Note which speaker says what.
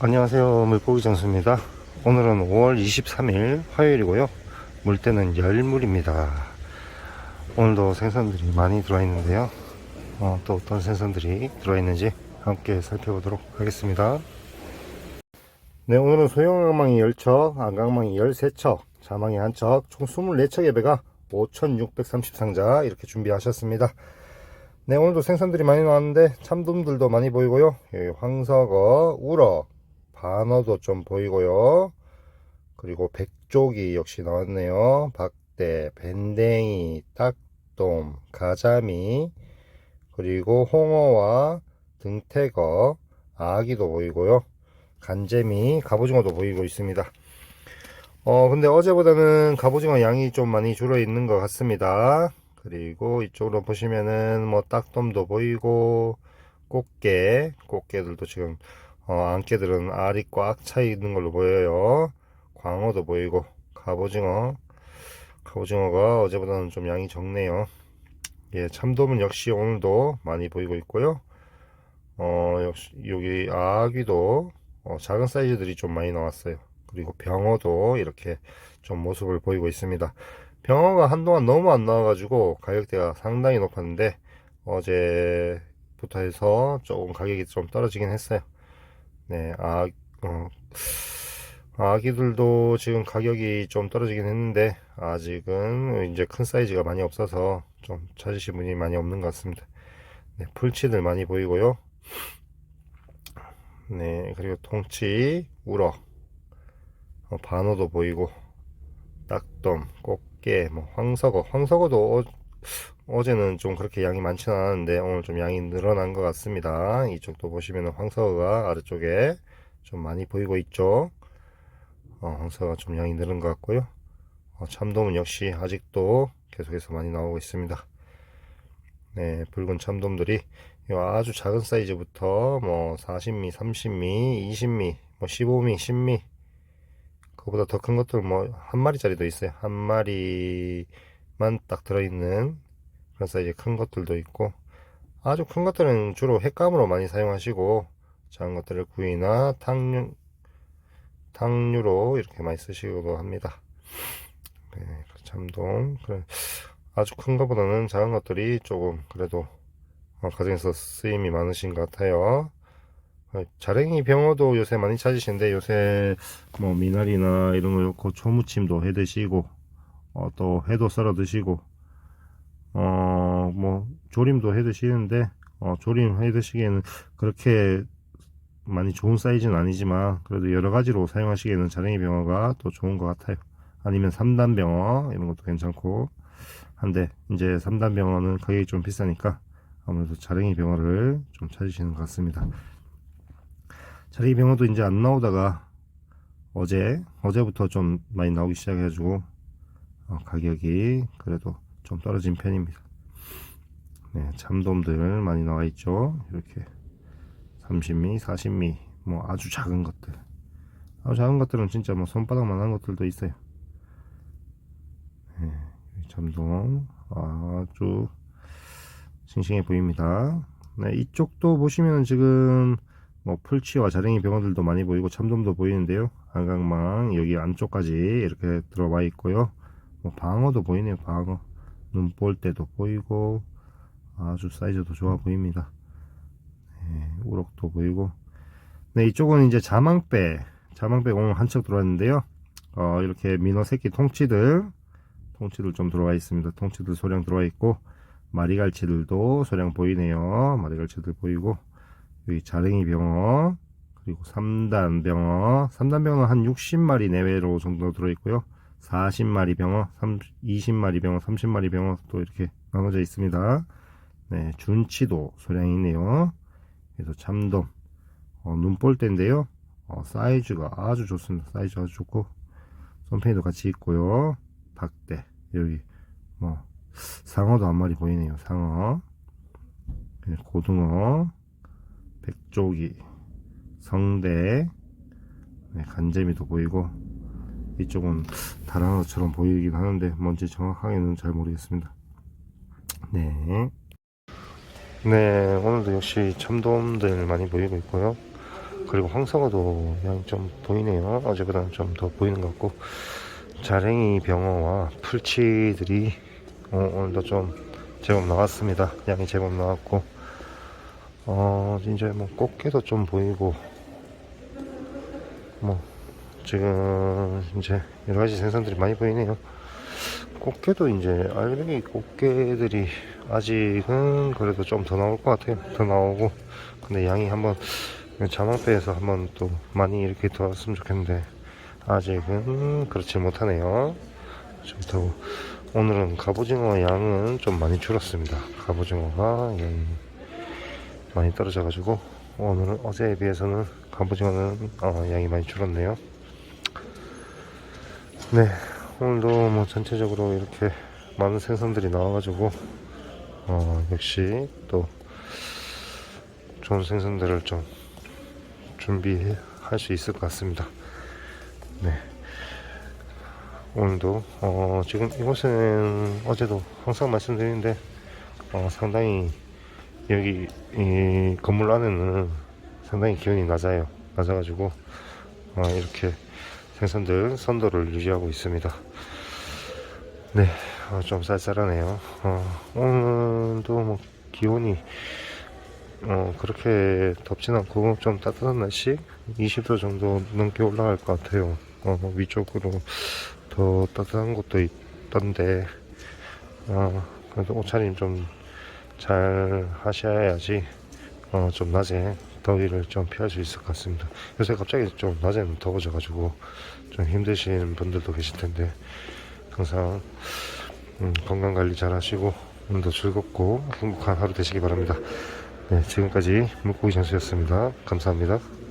Speaker 1: 안녕하세요. 물고기 장수입니다. 오늘은 5월 23일 화요일이고요. 물때는 열물입니다. 오늘도 생선들이 많이 들어와 있는데요. 어, 또 어떤 생선들이 들어와 있는지 함께 살펴보도록 하겠습니다. 네 오늘은 소형 안강망이 10척 안강망이 13척 자망이 1척 총 24척의 배가 5630상자 이렇게 준비하셨습니다. 네 오늘도 생선들이 많이 나왔는데 참돔들도 많이 보이고요. 황석어, 우럭, 반어도 좀 보이고요. 그리고 백조기 역시 나왔네요. 박대, 밴댕이, 딱돔, 가자미 그리고 홍어와 등태거, 아기도 보이고요. 간재미, 갑오징어도 보이고 있습니다. 어 근데 어제보다는 갑오징어 양이 좀 많이 줄어 있는 것 같습니다. 그리고 이쪽으로 보시면은 뭐 딱돔도 보이고 꽃게 꽃게들도 지금 어, 안개들은 알이 꽉 차 있는 걸로 보여요. 광어도 보이고 갑오징어. 갑오징어가 어제보다는 좀 양이 적네요. 예 참돔은 역시 오늘도 많이 보이고 있고요. 어 역시 여기 아귀도 어, 작은 사이즈들이 좀 많이 나왔어요. 그리고 병어도 이렇게 좀 모습을 보이고 있습니다. 병어가 한동안 너무 안 나와가지고 가격대가 상당히 높았는데 어제부터 해서 조금 가격이 좀 떨어지긴 했어요. 네, 아, 어, 아기들도 지금 가격이 좀 떨어지긴 했는데 아직은 이제 큰 사이즈가 많이 없어서 좀 찾으실 분이 많이 없는 것 같습니다. 네, 풀치들 많이 보이고요. 네, 그리고 통치, 우럭, 어, 반어도 보이고 딱돔, 꽃게, 뭐 황석어, 황석어도 어, 제는 좀 그렇게 양이 많지는 않았는데 오늘 좀 양이 늘어난 것 같습니다. 이쪽도 보시면 황석어가 아래쪽에 좀 많이 보이고 있죠. 어, 황석어가 좀 양이 늘은 것 같고요. 어, 참돔은 역시 아직도 계속해서 많이 나오고 있습니다. 네, 붉은 참돔들이 요 아주 작은 사이즈부터 뭐 40미, 30미, 20미, 뭐 15미, 10미 그거보다 더 큰 것들 뭐 한 마리짜리도 있어요. 한 마리만 딱 들어있는 그런 사이즈 큰 것들도 있고 아주 큰 것들은 주로 횟감으로 많이 사용하시고 작은 것들을 구이나 탕류 탕류로 이렇게 많이 쓰시기도 합니다. 네, 참돔 그래 아주 큰 것보다는 작은 것들이 조금 그래도 어, 가정에서 쓰임이 많으신 것 같아요. 어, 자랭이 병어도 요새 많이 찾으시는데 요새 뭐 미나리나 이런 거 넣고 초무침도 해 드시고 어, 또 회도 썰어 드시고 어 뭐 조림도 해 드시는데 어, 조림 해 드시기에는 그렇게 많이 좋은 사이즈는 아니지만 그래도 여러 가지로 사용하시기에는 자랭이 병어가 또 좋은 것 같아요. 아니면 3단 병어 이런 것도 괜찮고 한데 이제 3단 병어는 가격이 좀 비싸니까 아무래도 자랭이 병어를 좀 찾으시는 것 같습니다. 자랭이 병어도 이제 안 나오다가 어제 어제부터 좀 많이 나오기 시작해가지고 어, 가격이 그래도 좀 떨어진 편입니다. 네, 참돔들 많이 나와 있죠. 이렇게 30미, 40미, 뭐 아주 작은 것들. 아주 작은 것들은 진짜 뭐 손바닥만 한 것들도 있어요. 네, 참돔 아주 싱싱해 보입니다. 네, 이쪽도 보시면 지금 뭐 풀치와 자랭이 병어들도 많이 보이고 참돔도 보이는데요. 안강망 여기 안쪽까지 이렇게 들어와 있고요. 뭐 방어도 보이네요. 방어 눈볼 때도 보이고 아주 사이즈도 좋아 보입니다. 네, 우럭도 보이고 네 이쪽은 이제 자망배 자망배 오늘 한척 들어왔는데요. 어, 이렇게 민어 새끼 통치들 통치들 좀 들어와 있습니다. 통치들 소량 들어와 있고 마리갈치들도 소량 보이네요. 마리갈치들 보이고 여기 자랭이 병어 그리고 3단 병어 3단 병어 한 60마리 내외로 정도 들어있고요 40마리 병어 30, 20마리 병어 30마리 병어 또 이렇게 나눠져 있습니다. 네 준치도 소량이 있네요. 그래서 참돔 어, 눈볼대인데요. 어, 사이즈가 아주 좋습니다. 사이즈 아주 좋고 손팽이도 같이 있고요. 박대 여기 뭐 상어도 한 마리 보이네요. 상어. 네, 고등어 백조기, 성대, 네, 간재미도 보이고 이쪽은 다른 것처럼 보이긴 하는데 뭔지 정확하게는 잘 모르겠습니다. 네. 네, 오늘도 역시 참돔들 많이 보이고 있고요. 그리고 황성어도 양이 좀 보이네요. 어제보다는 좀 더 보이는 것 같고 자랭이 병어와 풀치들이 어, 오늘도 좀 제법 나왔습니다. 양이 제법 나왔고 어 이제 뭐 꽃게도 좀 보이고 뭐 지금 이제 여러 가지 생선들이 많이 보이네요. 꽃게도 이제 알배기 꽃게들이 아직은 그래도 좀 더 나올 것 같아요. 더 나오고 근데 양이 한번 자망배에서 한번 또 많이 이렇게 들어왔으면 좋겠는데 아직은 그렇지 못하네요. 좀더 오늘은 갑오징어 양은 좀 많이 줄었습니다. 갑오징어가 양이 많이 떨어져가지고 오늘은 어제에 비해서는 갑오징어는 어, 양이 많이 줄었네요. 네, 오늘도 뭐 전체적으로 이렇게 많은 생선들이 나와가지고 어, 역시 또 좋은 생선들을 좀 준비할 수 있을 것 같습니다. 네. 오늘도 어, 지금 이곳은 어제도 항상 말씀드리는데 어, 상당히 여기 이 건물 안에는 상당히 기온이 낮아요. 낮아가지고 어, 이렇게 생선들 선도를 유지하고 있습니다. 네, 어, 좀 쌀쌀하네요. 어, 오늘도 뭐 기온이 어, 그렇게 덥진 않고 좀 따뜻한 날씨 20도 정도 넘게 올라갈 것 같아요. 어, 위쪽으로 더 따뜻한 곳도 있던데 어, 그래도 옷차림 좀 잘 하셔야지 어, 좀 낮에 더위를 좀 피할 수 있을 것 같습니다. 요새 갑자기 좀 낮에는 더워져가지고 좀 힘드신 분들도 계실 텐데 항상 음, 건강 관리 잘 하시고 오늘도 즐겁고 행복한 하루 되시기 바랍니다. 네, 지금까지 물고기 장수였습니다. 감사합니다.